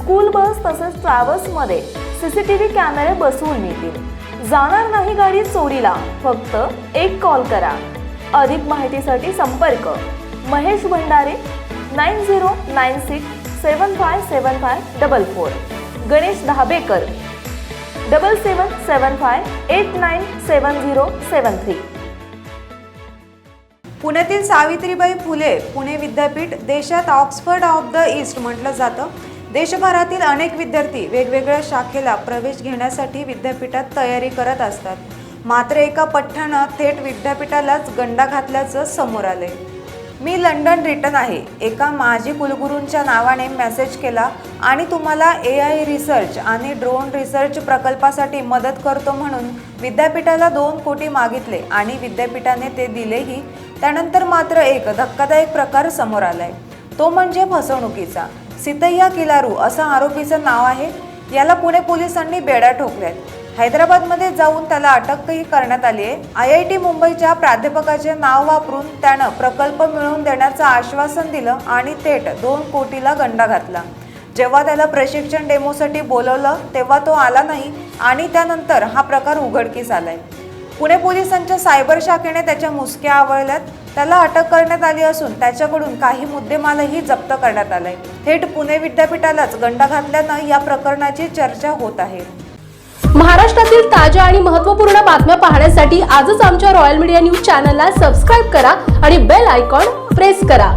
School bus तसेच ट्रॅव्हल्समध्ये CCTV कॅमेरे बसवून मिळतील जाणार नाही गाडी चोरीला फक्त एक कॉल करा. अधिक माहितीसाठी संपर्क. Mahesh Bhandare nine zero nine six seven five seven five double four. Ganesh Dhabekar double seven seven five eight nine seven zero seven three. पुण्यातील सावित्रीबाई फुले पुणे विद्यापीठ देशात ऑक्सफर्ड ऑफ द ईस्ट म्हटलं जातं. देशभरातील अनेक विद्यार्थी वेगवेगळ्या शाखेला प्रवेश घेण्यासाठी विद्यापीठात तयारी करत असतात. मात्र एका पठ्ठ्यानं थेट विद्यापीठालाच गंडा घातल्याचं समोर आलंय. मी लंडन रिटर्न आहे. एका माजी कुलगुरूंच्या नावाने मेसेज केला आणि तुम्हाला ए आय रिसर्च आणि ड्रोन रिसर्च प्रकल्पासाठी मदत करतो म्हणून विद्यापीठाला दोन कोटी मागितले आणि विद्यापीठाने ते दिलेही. त्यानंतर मात्र एक धक्कादायक प्रकार समोर आलाय. तो म्हणजे फसवणुकीचा. सितय्या किलारू असं आरोपीचं नाव आहे. याला पुणे पोलिसांनी बेड्या ठोकल्यात. हैदराबादमध्ये जाऊन त्याला अटकही करण्यात आली आहे. आय आय टी मुंबईच्या प्राध्यापकाचे नाव वापरून त्यानं प्रकल्प मिळवून देण्याचं आश्वासन दिलं आणि थेट दोन कोटीला गंडा घातला. जेव्हा त्याला प्रशिक्षण डेमोसाठी बोलवलं तेव्हा तो आला नाही आणि त्यानंतर हा प्रकार उघडकीस आलाय. पुणे पोलिसांच्या सायबर शाखेने त्याच्या मुसक्या आवळल्यात. त्याला अटक करण्यात आली असून त्याच्याकडून काही मुद्देमालही जप्त करण्यात आलाय. थेट पुणे विद्यापीठालाच गंडा घातल्यानं या प्रकरणाची चर्चा होत आहे. महाराष्ट्रातील ताज्या आणि महत्त्वपूर्ण बातम्या पाहण्यासाठी आजच आमच्या रॉयल मीडिया न्यूज चॅनलला सबस्क्राईब करा आणि बेल आयकॉन प्रेस करा.